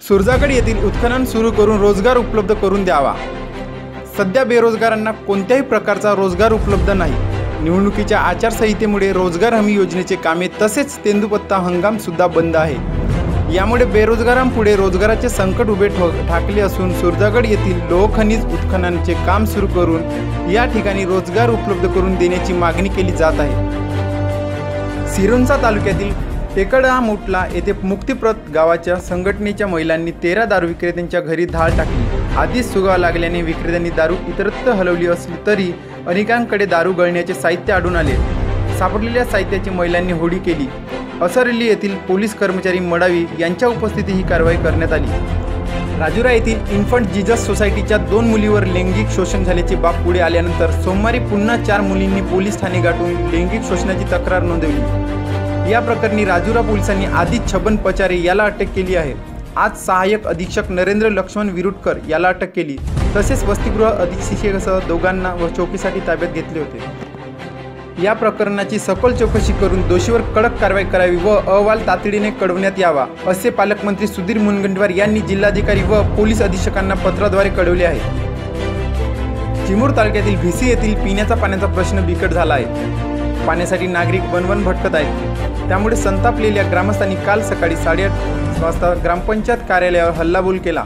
सुरजागड येथील उत्खनन सुरू करून रोजगार उपलब्ध करून द्यावा. सध्या बेरोजगारांना कोणत्याही प्रकारचा रोजगार उपलब्ध नाही. निवडणुकीच्या आचारसंहितेमुळे रोजगार हमी योजनेचे कामे तसेच तेंदुपत्ता हंगाम सुद्धा बंद आहे. यामुळे बेरोजगारांपुढे रोजगाराचे संकट उभे ठो ठाकले असून सुरजागड येथील लोहखनिज उत्खननाचे काम सुरू करून या ठिकाणी रोजगार उपलब्ध करून देण्याची मागणी केली जात आहे. सिरोंचा तालुक्यातील टेकडा मुटला येथे मुक्तिप्रत गावाच्या संघटनेच्या महिलांनी तेरा दारू विक्रेत्यांच्या घरी धाळ टाकली. आधीच सुगाव लागल्याने विक्रेत्यांनी दारू इतरत्र हलवली असली तरी अनेकांकडे दारू गळण्याचे साहित्य आढळून आले. सापडलेल्या साहित्याची महिलांनी होडी केली. असरली येथील पोलीस कर्मचारी मडावी यांच्या उपस्थितीत ही कारवाई करण्यात आली. राजुरा येथील इन्फंट जिजस सोसायटीच्या दोन मुलीवर लैंगिक शोषण झाल्याची बाब पुढे आल्यानंतर सोमवारी पुन्हा चार मुलींनी पोलीस ठाणे गाठून लैंगिक शोषणाची तक्रार नोंदवली. या प्रकरणी राजुरा पोलिसांनी आधीच छबन पचारे याला अटक केली आहे. आज सहाय्यक अधीक्षक नरेंद्र लक्ष्मण विरुटकर याला अटक केली. तसेच वसतिगृह अधीक्षिकेसह दोघांना व चौकीसाठी ताब्यात घेतले होते. या प्रकरणाची सखोल चौकशी करून दोषीवर कडक कारवाई करावी व अहवाल तातडीने कळवण्यात यावा असे पालकमंत्री सुधीर मुनगंटीवार यांनी जिल्हाधिकारी व पोलीस अधीक्षकांना पत्राद्वारे कळवले आहे. चिमूर तालुक्यातील भिसी येथील पिण्याचा पाण्याचा प्रश्न बिकट झाला आहे. पाण्यासाठी नागरिक वनवन भटकत आहेत. त्यामुळे संतापलेल्या ग्रामस्थांनी काल सकाळी साडेआठ वाजता ग्रामपंचायत कार्यालयावर हल्लाबोल केला.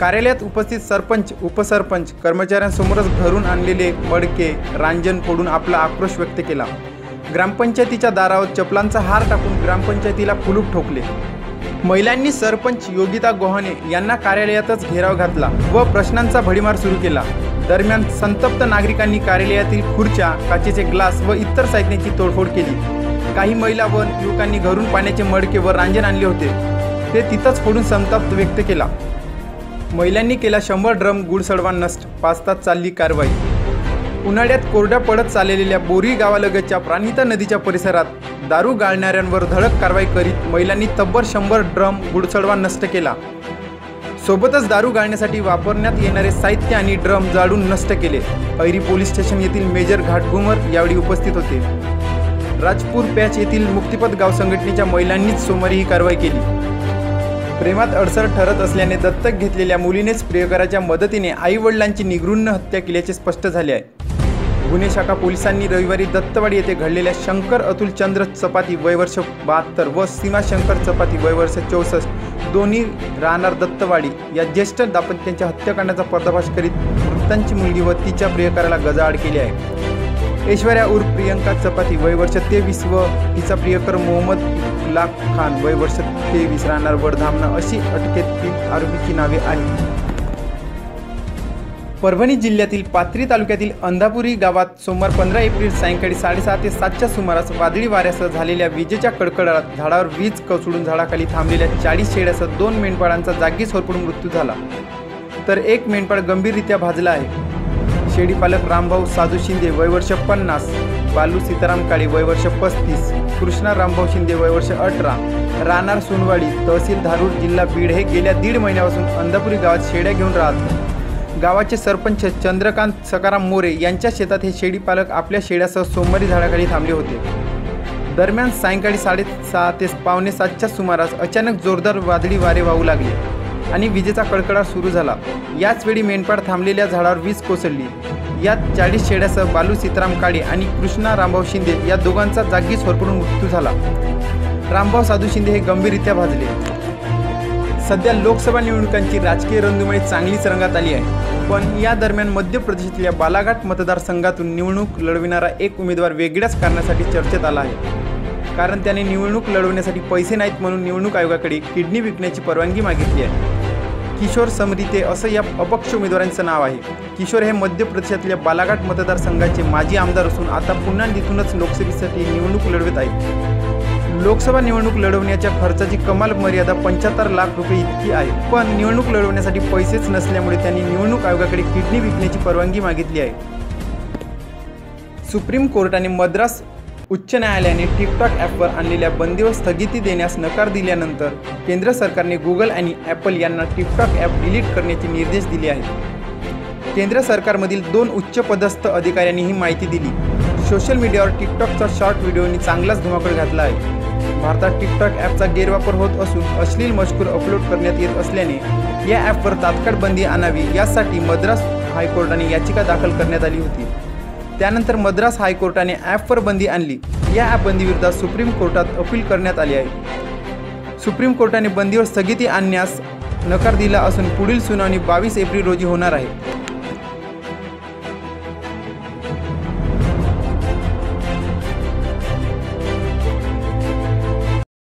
कार्यालयात उपस्थित सरपंच उपसरपंच कर्मचाऱ्यांसमोरच घरून आणलेले मडके रांजन फोडून आपला आक्रोश व्यक्त केला. ग्रामपंचायतीच्या दारावर चपलांचा हार टाकून ग्रामपंचायतीला कुलूप ठोकले. महिलांनी सरपंच योगिता गोहाने यांना कार्यालयातच घेराव घातला व प्रश्नांचा भडीमार सुरू केला. दरम्यान संतप्त नागरिकांनी कार्यालयातील खुर्च्या काचेचे ग्लास व इतर साहित्याची तोडफोड केली. काही महिला व युवकांनी घरून पाण्याचे मडके व रांजण आणले होते. ते तिथंच फोडून संताप व्यक्त केला. महिलांनी केला शंभर ड्रम गुड सडवा नष्ट. पाच तास चालली कारवाई. उन्हाळ्यात कोरड्या पडत चाललेल्या बोरी गावालगतच्या प्राणिता नदीच्या परिसरात दारू गाळणाऱ्यांवर धडक कारवाई करीत महिलांनी तब्बल शंभर ड्रम गुडसडवा नष्ट केला. सोबतच दारू गाळण्यासाठी वापरण्यात येणारे साहित्य आणि ड्रम जाळून नष्ट केले. ऐरी पोलीस स्टेशन येथील मेजर घाटघुमर यावेळी उपस्थित होते. राजपूर पॅच येथील मुक्तिपथ गाव संघटनेच्या महिलांनीच सोमवारी ही कारवाई केली. प्रेमात अडसर ठरत असल्याने दत्तक घेतलेल्या मुलीनेच प्रियकराच्या मदतीने आई वडिलांची हत्या केल्याचे स्पष्ट झाले आहे. गुन्हे शाखा पोलिसांनी रविवारी दत्तवाडी येथे घडलेल्या शंकर अतुल चंद्र चपाती वयवर्ष बहात्तर व सीमा शंकर चपाती वयवर्ष चौसष्ट दोन्ही राहणार दत्तवाडी या ज्येष्ठ दाम्पत्यांच्या हत्याकांडाचा पर्दाफाश करीत मृतांची मुलगी व तिच्या प्रियकराला गजाआड केली आहे. ऐश्वर्या उर्फ प्रियंका चपाती वयवर्ष तेवीस व तिचा प्रियकर मोहम्मद लाख खान वयवर्ष तेवीस राहणार वडधामना अशी अटकेत आरोपीची नावे आहेत. परभणी जिल्ह्यातील पाथरी तालुक्यातील अंधापुरी गावात सोमवार पंधरा एप्रिल सायंकाळी साडेसहा ते सातच्या सुमारास वादळी वाऱ्यासह झालेल्या विजेच्या कडकडात झाडावर वीज कोसळून झाडाखाली थांबलेल्या चाळीस शेळ्यासह दोन मेंढपाळांचा जागीच होरपडून मृत्यू झाला. तर एक मेंढपाळ गंभीररित्या भाजला आहे. शेळीपालक रामभाऊ साधू शिंदे वयवर्ष पन्नास बालू सीताराम काळे वयवर्ष पस्तीस कृष्णा रामभाऊ शिंदे वयवर्ष अठरा राणार सोनवाडी तहसील धारूर जिल्हा बीड हे गेल्या दीड महिन्यापासून अंधापुरी गावात शेड्या घेऊन राहत गावाचे सरपंच चंद्रकांत सकाराम मोरे यांच्या शेतात हे शेळीपालक आपल्या शेळ्यासह सोमवारी झाडाखाली थांबले होते. दरम्यान सायंकाळी साडेसहा ते पावणे सातच्या सुमारास अचानक जोरदार वादळी वारे वाहू लागले आणि विजेचा कडकडाट सुरू झाला. याच वेळी मेंढपाळ थांबलेल्या झाडावर वीज कोसळली. यात चाळीस शेळ्यासह बालू सीताराम काळे आणि कृष्णा रामभाऊ शिंदे या दोघांचा जागीच होरपडून मृत्यू झाला. रामभाऊ साधू शिंदे हे गंभीररित्या भाजले. सध्या लोकसभा निवडणुकांची राजकीय रणधुमाळी चांगलीच रंगात आली आहे. पण या दरम्यान मध्य प्रदेशातल्या बालाघाट मतदारसंघातून निवडणूक लढविणारा एक उमेदवार वेगळ्याच कारणासाठी चर्चेत आला आहे. कारण त्याने निवडणूक लढवण्यासाठी पैसे नाहीत म्हणून निवडणूक आयोगाकडे किडनी विकण्याची परवानगी मागितली आहे. किशोर समरिते असं या अपक्ष उमेदवारांचं नाव आहे. किशोर हे मध्य प्रदेशातल्या बालाघाट मतदारसंघाचे माजी आमदार असून आता पुन्हा तिथूनच लोकसभेसाठी निवडणूक लढवत आहेत. लोकसभा निवडणूक लढवण्याच्या खर्चाची कमाल मर्यादा पंच्याहत्तर लाख रुपये इतकी आहे. पण निवडणूक लढवण्यासाठी पैसेच नसल्यामुळे त्यांनी निवडणूक आयोगाकडे किडनी विकण्याची परवानगी मागितली आहे. सुप्रीम कोर्टाने मद्रास उच्च न्यायालयाने टिकटॉक ॲपवर आणलेल्या बंदीवर स्थगिती देण्यास नकार दिल्यानंतर केंद्र सरकारने गुगल आणि ॲपल यांना टिकटॉक ॲप डिलीट करण्याचे निर्देश दिले आहेत. केंद्र सरकारमधील दोन उच्चपदस्थ अधिकाऱ्यांनी ही माहिती दिली. सोशल मीडियावर टिकटॉकचा शॉर्ट व्हिडिओनी चांगलाच धुमाकूळ घातला आहे भारतात टिकटॉक ॲपचा गैरवापर होत असून अश्लील मजकूर अपलोड करण्यात येत असल्याने या ॲपवर तात्काळ बंदी आणावी यासाठी मद्रास हायकोर्टाने याचिका दाखल करण्यात आली होती. त्यानंतर मद्रास हायकोर्टाने ॲपवर बंदी आणली. या ॲप बंदीविरोधात सुप्रीम कोर्टात अपील करण्यात आली आहे. सुप्रीम कोर्टाने बंदीवर स्थगिती आणण्यास नकार दिला असून पुढील सुनावणी बावीस एप्रिल रोजी होणार आहे.